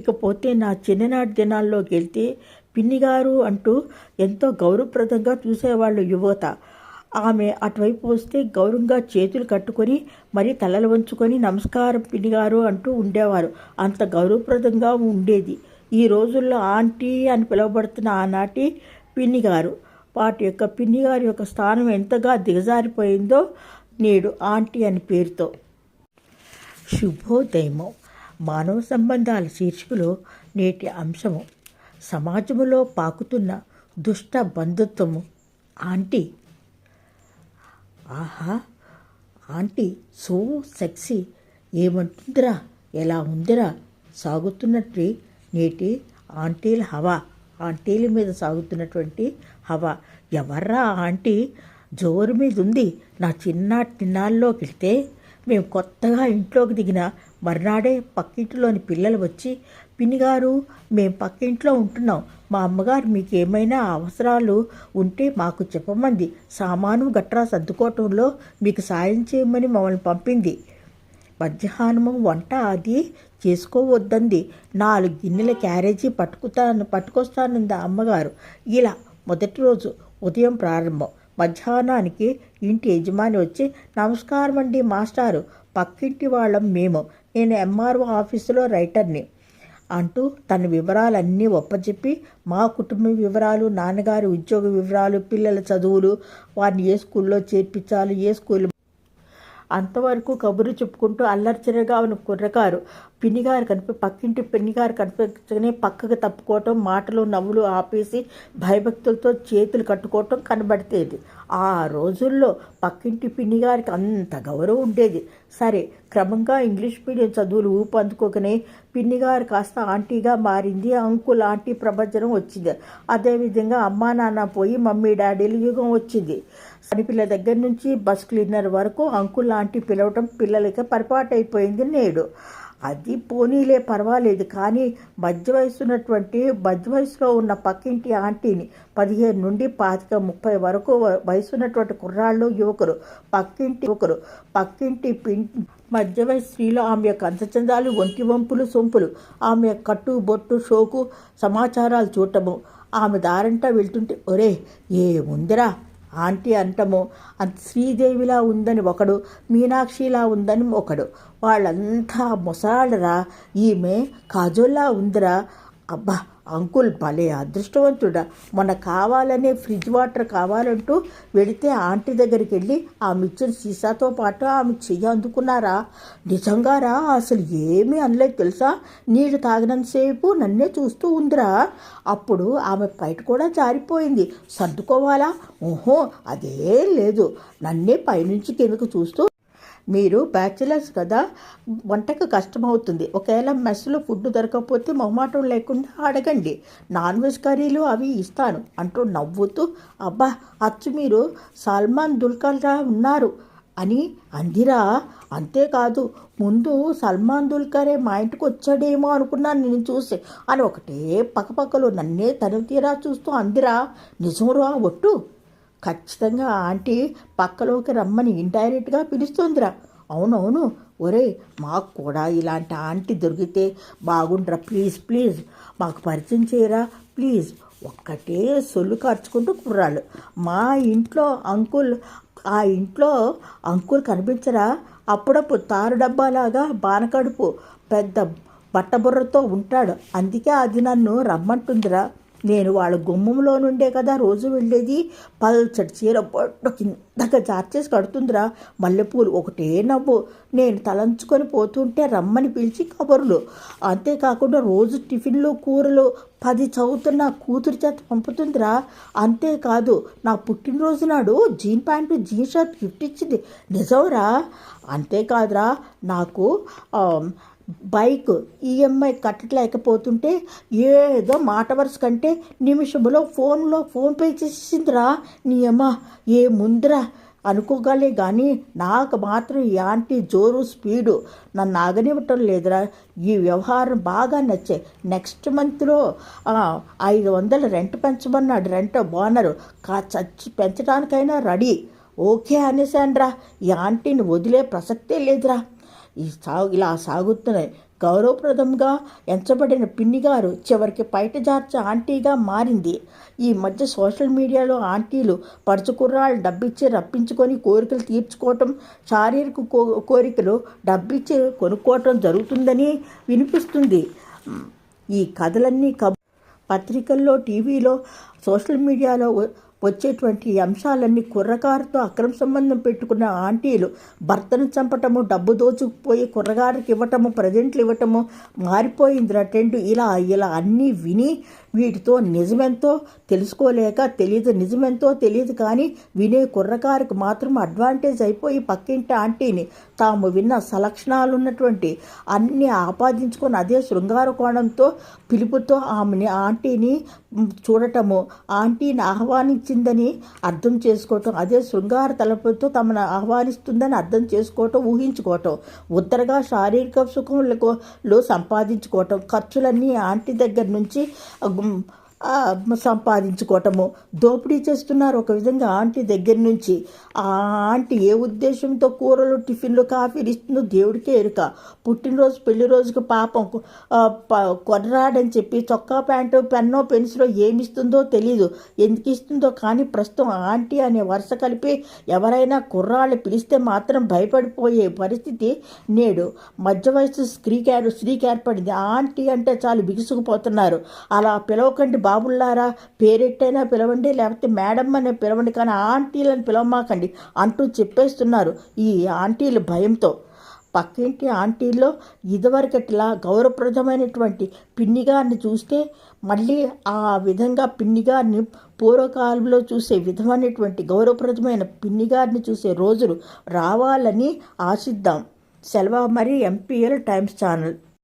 ఇకపోతే నా చిన్ననాటి దినాల్లోకి వెళ్తే పిన్నిగారు అంటూ ఎంతో గౌరవప్రదంగా చూసేవాళ్ళు యువత. ఆమె అటువైపు వస్తే గౌరవంగా చేతులు కట్టుకొని మరి తలలు వంచుకొని నమస్కారం పిన్నిగారు అంటూ ఉండేవారు. అంత గౌరవప్రదంగా ఉండేది. ఈ రోజుల్లో ఆంటీ అని పిలువబడుతున్న ఆనాటి పిన్నిగారు. వాటి యొక్క పిన్నిగారి యొక్క స్థానం ఎంతగా దిగజారిపోయిందో నేడు ఆంటీ అని పేరుతో. శుభోదయము. మానవ సంబంధాల శీర్షికలో నేటి అంశము. సమాజములో పాకుతున్న దుష్ట బంధుత్వము. ఆంటీ. ఆహా! Aunty so sexy. ఏమంటుందిరా? ఎలా ఉందిరా? సాగుతున్నట్టు నేటి ఆంటీల హవా. ఆంటీల మీద సాగుతున్నటువంటి హవా. ఎవర్రా ఆంటీ? జోరు మీద ఉంది నా చిన్నాటి తిన్నాల్లోకి వెళితే మేము కొత్తగా ఇంట్లోకి దిగిన మర్నాడే పక్కింటిలోని పిల్లలు వచ్చి పిన్నిగారు మేము పక్కింట్లో ఉంటున్నాం. మా అమ్మగారు మీకు ఏమైనా అవసరాలు ఉంటే మాకు చెప్పమంది. సామాను గట్రా సర్దుకోవటంలో మీకు సాయం చేయమని మమ్మల్ని పంపింది. మధ్యాహ్నము వంట అది చేసుకోవద్దంది. నాలుగు గిన్నెల క్యారేజీ పట్టుకుతాను పట్టుకొస్తానుంది అమ్మగారు. ఇలా మొదటి రోజు ఉదయం ప్రారంభం. మధ్యాహ్నానికి ఇంటి యజమాని వచ్చి నమస్కారం అండి మాస్టారు. పక్కింటి వాళ్ళం మేము. నేను ఎంఆర్ఓ ఆఫీసులో రైటర్ని అంటూ తన వివరాలన్నీ ఒప్పచెప్పి మా కుటుంబ వివరాలు నాన్నగారి ఉద్యోగ వివరాలు పిల్లల చదువులు వారిని ఏ స్కూల్లో చేర్పించాలి ఏ స్కూల్ అంతవరకు కబుర్లు చెప్పుకుంటూ అల్లర్చరగా ఉన్న కుర్రకారు పిన్నిగారు కనిపి పక్కింటి పిన్నిగారు కనిపించగానే పక్కకు తప్పుకోవటం మాటలు నవ్వులు ఆపేసి భయభక్తులతో చేతులు కట్టుకోవటం కనబడితేది ఆ రోజుల్లో పక్కింటి పిన్నిగారికి అంత గౌరవం ఉండేది. సరే క్రమంగా ఇంగ్లీష్ మీడియం చదువులు ఊపందుకోకనే పిన్నిగారు కాస్త ఆంటీగా మారింది. అంకుల్ ఆంటీ ప్రభంజనం వచ్చింది. అదేవిధంగా అమ్మా నాన్న పోయి మమ్మీ డాడీలు యుగం వచ్చింది. పిల్ల దగ్గర నుంచి బస్ క్లీనర్ వరకు అంకుల్ ఆంటీ పిలవటం పిల్లలకి పరిపాటు అయిపోయింది నేడు. అది పోనీలే పర్వాలేదు. కానీ మధ్య వయసు ఉన్నటువంటి మధ్య వయసులో ఉన్న పక్కింటి ఆంటీని పదిహేను నుండి పాతిక ముప్పై వరకు వయసు ఉన్నటువంటి కుర్రాళ్ళు యువకులు పక్కింటి యువకులు పక్కింటి పింటి మధ్య వయసు స్త్రీలు ఆమె యొక్క అంతచందాలు ఒంటి వంపులు సొంపులు ఆమె కట్టు బొట్టు షోకు సమాచారాలు చూడటము. ఆమె దారంటా వెళ్తుంటే ఒరే ఏముందిరా? ఆంటీ అంటము అంత శ్రీదేవిలా ఉందని ఒకడు మీనాక్షిలా ఉందని ఒకడు. వాళ్ళంతా ముసలాడరా ఈమె కాజోల్లా ఉందిరా. అబ్బా అంకుల్ భలే అదృష్టవంతుడా. మొన్న కావాలనే ఫ్రిడ్జ్ వాటర్ కావాలంటూ వెళితే ఆంటీ దగ్గరికి వెళ్ళి ఆమె ఇచ్చిన సీసాతో పాటు ఆమె చెయ్యి అందుకున్నారా? నిజంగారా? అసలు ఏమీ అనలేదు తెలుసా? నీళ్ళు తాగినంతసేపు నన్నే చూస్తూ ఉందిరా. అప్పుడు ఆమె బయట కూడా జారిపోయింది. సర్దుకోవాలా? ఓహో అదేం లేదు. నన్నే పైనుంచి కిందకు చూస్తూ మీరు బ్యాచిలర్స్ కదా వంటకు కష్టమవుతుంది. ఒకవేళ మెస్లో ఫుడ్ దొరకకపోతే మొహమాటం లేకుండా అడగండి. నాన్ వెజ్ కర్రీలు అవి ఇస్తాను అంటూ నవ్వుతూ అబ్బా అచ్చు మీరు సల్మాన్ దుల్కర్లా ఉన్నారు అని అందిరా. అంతేకాదు ముందు సల్మాన్ దుల్కరే మా ఇంటికి వచ్చాడేమో అనుకున్నాను నేను చూసి అని ఒకటే పక్కపక్కలో నన్నే తన తీరా చూస్తూ అందిరా. నిజంరా ఒట్టు! ఖచ్చితంగా ఆంటీ పక్కలోకి రమ్మని ఇండైరెక్ట్గా పిలుస్తుందిరా. అవునవును. ఒరే మాకు కూడా ఇలాంటి ఆంటీ దొరికితే బాగుండ్రా ప్లీజ్ ప్లీజ్. మాకు పరిచయం చేయరా? ప్లీజ్. ఒక్కటే సొల్లు ఖర్చుకుంటూ కుర్రాళ్ళు. మా ఇంట్లో అంకుల్ ఆ ఇంట్లో అంకుల్ కనిపించరా? అప్పుడప్పుడు తారు డబ్బాలాగా బానకడుపు పెద్ద బట్టబుర్రతో ఉంటాడు. అందుకే అది నన్ను రమ్మంటుందిరా. నేను వాళ్ళ గుమ్మంలో నుండే కదా రోజు వెళ్ళేది. పల్చటి చీర బొట్టు కిందగా జార్చేసి కడుతుందిరా. మల్లెపూలు ఒకటే నవ్వు. నేను తలంచుకొని పోతుంటే రమ్మని పిలిచి కబుర్లు. అంతేకాకుండా రోజు టిఫిన్లు కూరలు పది చదువుతున్న కూతురు చేత పంపుతుందిరా. అంతేకాదు నా పుట్టినరోజు నాడు jean pant jean shirt gift ఇచ్చింది. నిజంరా? అంతేకాదురా. నాకు బైక్ ఈఎంఐ కట్టలేకపోతుంటే ఏదో మాట వరుస కంటే నిమిషంలో ఫోన్లో ఫోన్పే చేసిందిరా నీ అమ్మ ఏ ముందరా అనుకోగలే కానీ నాకు మాత్రం ఈ ఆంటీ జోరు స్పీడు. నన్ను ఆగనివ్వటం లేదురా. ఈ వ్యవహారం బాగా నచ్చాయి నెక్స్ట్ మంత్లో ఐదు వందలు రెంట్ పెంచమన్నాడు రెంట్ బోనరు కా చచ్చి పెంచడానికైనా రెడీ. ఓకే అనేసాండ్రా ఈ ఆంటీని వదిలే ప్రసక్తే లేదురా. ఈ సాగు ఇలా సాగుతున్నాయి గౌరవప్రదంగా ఎంచబడిన పిన్నిగారు చివరికి పైటజార్చ ఆంటీగా మారింది. ఈ మధ్య సోషల్ మీడియాలో ఆంటీలు పరుచుకుర్రాళ్ళు డబ్బిచ్చి రప్పించుకొని కోరికలు తీర్చుకోవటం శారీరక కో కోరికలు డబ్బిచ్చి కొనుక్కోవటం జరుగుతుందని వినిపిస్తుంది. ఈ కథలన్నీ కబ పత్రికల్లో టీవీలో సోషల్ మీడియాలో వచ్చేటువంటి అంశాలన్నీ కుర్రగారితో అక్రమ సంబంధం పెట్టుకున్న ఆంటీలు భర్తను చంపటము డబ్బు దోచుకుపోయి కుర్రగారికి ఇవ్వటము ప్రజెంట్లు ఇవ్వటము మారిపోయిందిరా ట్రెండ్ ఇలా ఇలా అన్నీ విని వీటితో నిజమెంతో తెలుసుకోలేక తెలియదు నిజమెంతో తెలియదు కానీ వినే కుర్రకారికి మాత్రం అడ్వాంటేజ్ అయిపోయి పక్కింటి ఆంటీని తాము విన్న సలక్షణాలు ఉన్నటువంటి అన్నీ ఆపాదించుకొని అదే శృంగార కోణంతో పిలుపుతో ఆమెని ఆంటీని చూడటము ఆంటీని ఆహ్వానించి ఇచ్చిందని అర్థం చేసుకోవటం అదే శృంగార తలపుతో తమను ఆహ్వానిస్తుందని అర్థం చేసుకోవటం ఊహించుకోవటం ఉత్తరగా శారీరక సుఖంలో సంపాదించుకోవటం ఖర్చులన్నీ ఆంటీ దగ్గర నుంచి సంపాదించుకోవటము. దోపిడీ చేస్తున్నారు ఒక విధంగా ఆంటీ దగ్గర నుంచి. ఆ ఆంటీ ఏ ఉద్దేశంతో కూరలు టిఫిన్లు కాఫీలు ఇస్తుందో దేవుడికే ఎరుక. పుట్టినరోజు పెళ్ళి రోజుకి పాపం కొనరాడని ప- కొర్రాడని చెప్పి చొక్కా ప్యాంటు పెన్నో పెన్సిలో ఏమిస్తుందో తెలీదు. ఎందుకు ఇస్తుందో కానీ ప్రస్తుతం ఆంటీ అనే వరుస కలిపి ఎవరైనా కుర్రాళ్ళు పిలిస్తే మాత్రం భయపడిపోయే పరిస్థితి నేడు. మధ్య వయసు స్త్రీకి స్త్రీకి ఏర్పడింది. ఆంటీ అంటే చాలు బిగుసుకుపోతున్నారు. అలా పిలవకండి బాబుల్లారా పేరెట్టైనా పిలవండి లేకపోతే మేడం అనే పిలవండి కానీ ఆంటీలను పిలవమాకండి అంటూ చెప్పేస్తున్నారు ఈ ఆంటీలు భయంతో. పక్కింటి ఆంటీల్లో? ఇదివరకట్లా గౌరవప్రదమైనటువంటి పిన్నిగారిని చూస్తే మళ్ళీ ఆ విధంగా పిన్నిగారిని పూర్వకాలంలో చూసే విధమైనటువంటి గౌరవప్రదమైన పిన్నిగారిని చూసే రోజులు రావాలని ఆశిద్దాం. సెలవు మరి ఎంపీఎల్ టైమ్స్ ఛానల్.